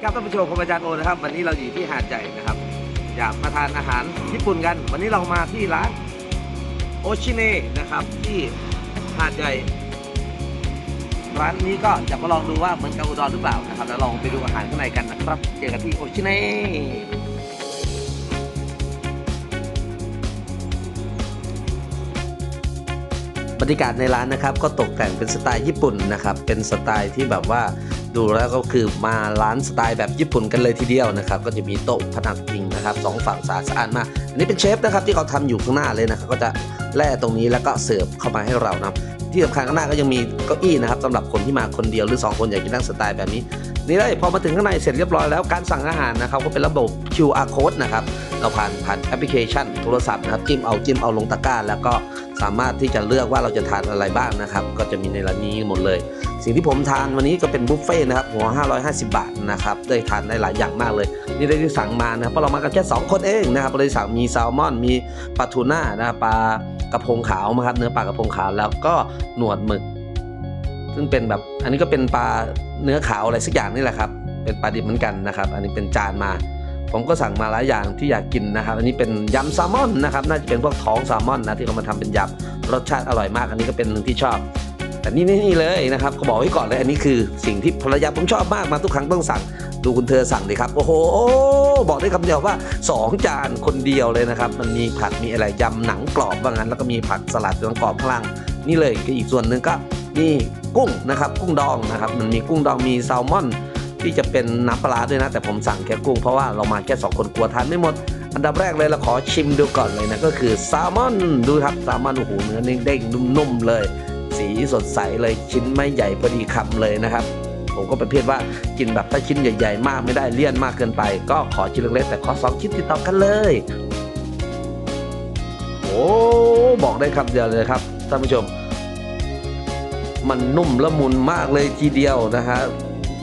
ดีครับท่านผู้ชมผมอาจารย์โอนะครับ วันนี้เราอยู่ที่หาดใหญ่นะครับ อยากมาทานอาหารญี่ปุ่นกัน วันนี้เรามาที่ร้านโอชิเนนะครับ ที่หาดใหญ่ร้านนี้ก็จะมาลองดูว่าเหมือนกับอุดรหรือเปล่านะครับแล้วลองไปดูอาหารข้างในกันนะครับ เจอกันที่โอชิเนบรรยากาศในร้านนะครับ ก็ตกแต่งเป็นสไตล์ญี่ปุ่นนะครับ เป็นสไตล์ที่แบบว่า ดูแล้วก็คือมาร้านสไตล์แบบญี่ปุ่นกันเลยทีเดียวนะครับ ก็จะมีโต๊ะผนังพิงนะครับสองฝั่งสะอาดสะอาดมากอันนี้เป็นเชฟนะครับที่เขาทำอยู่ข้างหน้าเลยนะครับก็จะแล่ตรงนี้แล้วก็เสิร์ฟเข้ามาให้เรานะที่สำคัญข้างหน้าก็ยังมีเก้าอี้นะครับสำหรับคนที่มาคนเดียวหรือ 2 คนอยากจะนั่งสไตล์แบบนี้ นี่เลยพอมาถึงข้างในเสร็จเรียบร้อยแล้วการสั่งอาหารนะครับก็เป็นระบบ QR code นะครับเราผ่านผ่านแอปพลิเคชันโทรศัพท์นะครับจิ้มเอาจิ้มเอาลงตะกร้า แล้วก็สามารถที่จะเลือกว่าเราจะทานอะไรบ้างนะครับ ก็จะมีในร้านนี้หมดเลย สิ่งที่ผมทานวันนี้ก็เป็นบุฟเฟ่ต์นะครับหัว 550 บาทนะครับได้ทานได้หลายอย่างมากเลย นี่ได้ที่สั่งมานะครับเพราะเรามากันแค่2คนเองนะครับเราได้สั่งมีแซลมอน มีปลาทูน่านะครับปลากระพงขาวนะครับเนื้อปลากระพงขาวแล้วก็หนวดหมึก ซึ่งเป็นแบบอันนี้ก็เป็นปลาเนื้อขาวอะไรสักอย่างนี่แหละครับเป็นปลาดิบเหมือนกันนะครับ อันนี้เป็นจานมา ผมก็สั่งมาหลายอย่างที่อยากกินนะครับ อันนี้เป็นยำแซลมอนนะครับน่าจะเป็นพวกท้องแซลมอนนะที่เขามาทำเป็นยำรสชาติอร่อยมาก อันนี้ก็เป็นหนึ่งที่ชอบแต่นี่นี่นี่เลยนะครับก็บอกไว้ก่อนเลยอันนี้คือสิ่งที่ภรรยาผมชอบมากมาทุกครั้งต้องสั่ง ดูคุณเธอสั่งดิครับ โอ้โหบอกได้คำเดียวว่า 2 จานคนเดียวเลยนะครับ มันมีผัดมีอะไรยำหนังกรอบว่างั้นแล้วก็มีผักสลัดหนังกรอบข้างล่างนี่เลยก็อีกส่วนหนึ่งก็ นี่กุ้งนะครับกุ้งดองนะครับมันมีกุ้งดองมีแซลมอน ที่จะเป็นน้ำปลาด้วยนะ แต่ผมสั่งแค่กุ้งเพราะว่าเรามาแค่สองคนกลัวทานไม่หมด อันดับแรกเลยเราขอชิมดูก่อนเลยนะก็คือแซลมอนดูครับแซลมอนโอ้โหเนื้อเด้งๆนุ่มๆเลย สีสดใสเลยชิ้นไม่ใหญ่พอดีคำเลยนะครับผมก็ประเภทว่ากินแบบถ้าชิ้นใหญ่ๆ มากไม่ได้เลี่ยนมากเกินไป ก็ขอชิ้นเล็กๆแต่ขอสองชิ้นติดต่อกันเลย โอ้บอกได้คำเดียวเลยครับท่านผู้ชม มันนุ่มละมุนมากเลยทีเดียวนะฮะ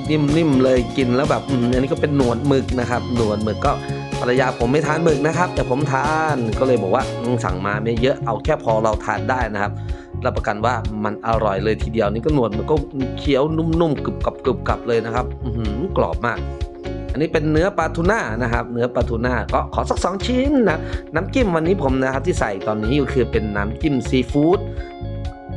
นิ่มๆเลยกินแล้วแบบอันนี้ก็เป็นหนวดหมึกนะครับหนวดหมึกก็ภรรยาผมไม่ทานหมึกนะครับ แต่ผมทานก็เลยบอกว่าสั่งมาไม่เยอะเอาแค่พอเราทานได้นะครับรับประกันว่ามันอร่อยเลยทีเดียวนี่ก็หนวดมันก็เคี้ยวนุ่มๆกรึบกับกรึบกับเลยนะครับอื้อหือกรอบมาก อันนี้เป็นเนื้อปลาทูน่านะครับ เนื้อปลาทูน่าก็ขอสักสองชิ้นนะน้ำจิ้มวันนี้ผมนะครับที่ใส่ตอนนี้ก็คือเป็นน้ำจิ้มซีฟู้ด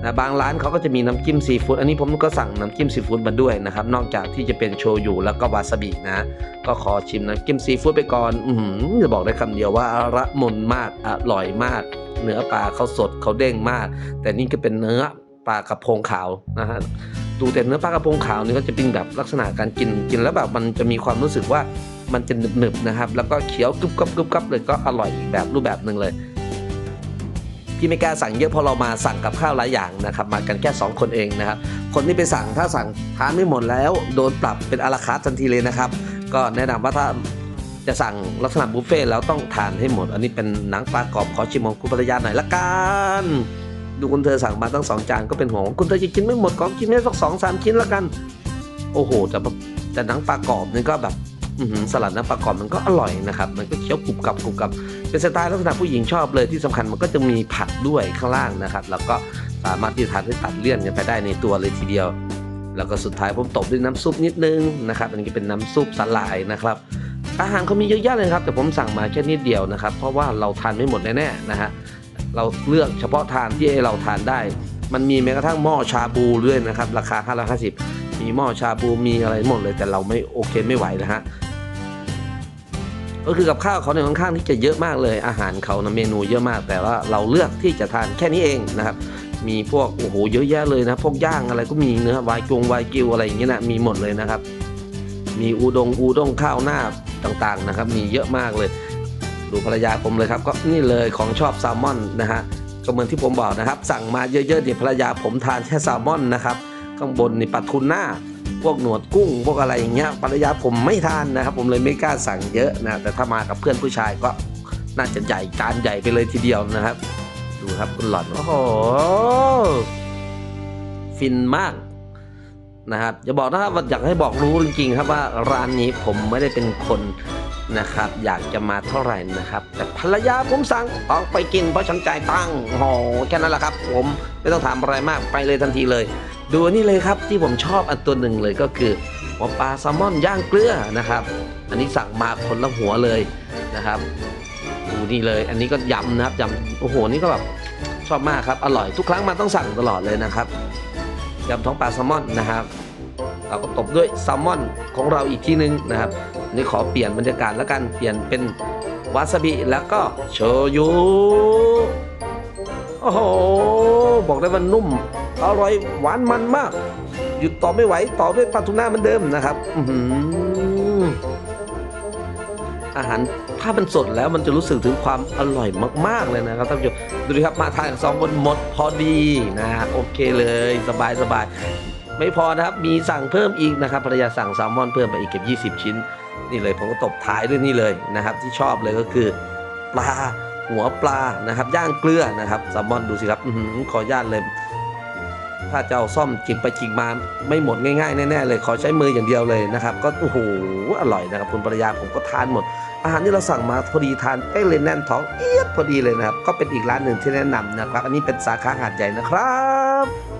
นะบางร้านเขาก็จะมีน้ำจิ้มซีฟู้ดอันนี้ผมก็สั่งน้ำจิ้มซีฟู้ดมาด้วยนะครับ นอกจากที่จะเป็นโชยุแล้วก็วาซาบินะ ก็ขอชิมน้ำจิ้มซีฟู้ดไปก่อน อืจะบอกได้คำเดียวว่าระมุนมากอร่อยมาก เนื้อปลาเขาสดเขาเด้งมาก แต่นี่ก็เป็นเนื้อปลากระพงขาวนะฮะดูแต่เนื้อปลากระพงขาวนี่ก็จะเป็นแบบลักษณะการกินกินแล้วแบบมันจะมีความรู้สึกว่ามันจะหนึบๆนะครับ แล้วก็เคี้ยวกรึบกับกรึบกับเลยก็อร่อยอีกแบบรูปแบบหนึ่งเลย พี่ไม่กล้าสั่งเยอะพราะเรามาสั่งกับข้าวหลายอย่างนะครับมากันแค่2คนเองนะครับคนที่ไปสั่งถ้าสั่งทานไม่หมดแล้วโดนปรับเป็นอาราคาทันทีเลยนะครับ ก็แนะนำว่าถ้าจะสั่งลักษณะบุฟเฟ่แล้วต้องทานให้หมด อันนี้เป็นหนังปลากรอบขอชิมของคุณภรรยาหน่อยละกันดูคุณเธอสั่งมาตั้งสองจานก็เป็นห่วงคุณเธอจะกินไม่หมดก็กินแค่สักสองสามชิ้นละกัน โอ้โหแต่แต่หนังปลากรอบนี่ก็แบบสลัดหนังปลากรอบมันก็อร่อยนะครับ มันก็เคี้ยวกรุบกรับกรุบกรับ เป็นสไตล์ลักษณะผู้หญิงชอบเลยที่สำคัญมันก็จะมีผักด้วยข้างล่างนะครับ แล้วก็สามารถที่ทานให้ตัดเลี่ยนกันไปได้ในตัวเลยทีเดียว แล้วก็สุดท้ายผมตบด้วยน้ำซุปนิดนึงนะครับอันนี้เป็นน้ำซุปสลายนะครับ อาหารเขามีเยอะแยะเลยครับ แต่ผมสั่งมาแค่นิดเดียวนะครับ เพราะว่าเราทานไม่หมดแน่ๆนะฮะเราเลือกเฉพาะทานที่เราทานได้ มันมีแม้กระทั่งหม้อชาบูด้วยนะครับ ราคา550มีหม้อชาบูมีอะไรหมดเลยแต่เราไม่โอเคไม่ไหวนะฮะ ก็คือกับข้าวเขาเนี่ยค่อนข้างที่จะเยอะมากเลย อาหารเขานะเมนูเยอะมาก แต่ว่าเราเลือกที่จะทานแค่นี้เองนะครับ มีพวกโอ้โหเยอะแยะเลยนะ พวกย่างอะไรก็มีเนื้อวายกงวายกิวอะไรอย่างเงี้ยนะมีหมดเลยนะครับ มีอูดงอูด้งข้าวหน้าต่างๆนะครับ มีเยอะมากเลย ดูภรรยาผมเลยครับก็นี่เลยของชอบแซลมอนนะฮะก็เหมือนที่ผมบอกนะครับ สั่งมาเยอะๆเดี๋ยภรรยาผมทานแค่แซลมอนนะครับข้างบนนี่ปลาทูน่า พวกหนวดกุ้งพวกอะไรอย่างเงี้ยภรรยาผมไม่ทานนะครับ ผมเลยไม่กล้าสั่งเยอะนะแต่ถ้ามากับเพื่อนผู้ชายก็น่าจะใหญ่จานใหญ่ไปเลยทีเดียวนะครับ ดูครับคุณหล่อนโอ้โหฟินมากนะครับอย่าบอกนะครับอยากให้บอกรู้จริงๆครับว่าร้านนี้ผมไม่ได้เป็นคนนะครับ อยากจะมาเท่าไหร่นะครับ แต่ภรรยาผมสั่งต้องไปกินเพราะฉันจ่ายตังค์โอ้โหแค่นั้นแหละครับ ผมไม่ต้องถามอะไรมากไปเลยทันทีเลย ดูอันนี่เลยครับที่ผมชอบอันตัวหนึ่งเลยก็คือหัวปลาแซลมอนย่างเกลือนะครับ อันนี้สั่งมาคนละหัวเลยนะครับดูนี่เลย อันนี้ก็ยำนะครับยำโอ้โหนี่ก็แบบชอบมากครับอร่อยทุกครั้งมาต้องสั่งตลอดเลยนะครับยำท้องปลาแซลมอนนะครับเราก็ตบด้วยแซลมอนของเราอีกที่นึงนะครับอันนี่ขอเปลี่ยนบรรยากาศแล้วกันเปลี่ยนเป็นวาซาบิแล้วก็โชยุโอ้โหบอกได้ว่านุ่ม อร่อยหวานมันมาก หยุดต่อไม่ไหวต่อด้วยปลาทูน่าเหมือนเดิมนะครับอือาหารถ้ามันสดแล้วมันจะรู้สึกถึงความอร่อยมาก ๆ เลยนะครับท่านผู้ชมดูดิครับมาทานกับสองคนหมดพอดีนะโอเคเลยสบายสบายไม่พอนะครับมีสั่งเพิ่มอีกนะครับภรรยาสั่งแซลมอนเพิ่มไปอีกเกือบ20 ชิ้น นี่เลยผมก็ตบท้ายด้วยนี่เลยนะครับ ที่ชอบเลยก็คือปลาหัวปลานะครับ ย่างเกลือนะครับแซลมอนดูสิครับอื้อหือขออนุญาตเลย ถ้าจะเอาซ่อมจิกไปจิกมาไม่หมดง่ายๆแน่ๆเลยขอใช้มืออย่างเดียวเลยนะครับ ก็โอ้โหอร่อยนะครับคุณภรรยาผมก็ทานหมด อาหารที่เราสั่งมาพอดีทานเป๊ะเลยแน่นท้องเอียดพอดีเลยนะครับ ก็เป็นอีกร้านหนึ่งที่แนะนำนะครับ อันนี้เป็นสาขาหาดใหญ่นะครับ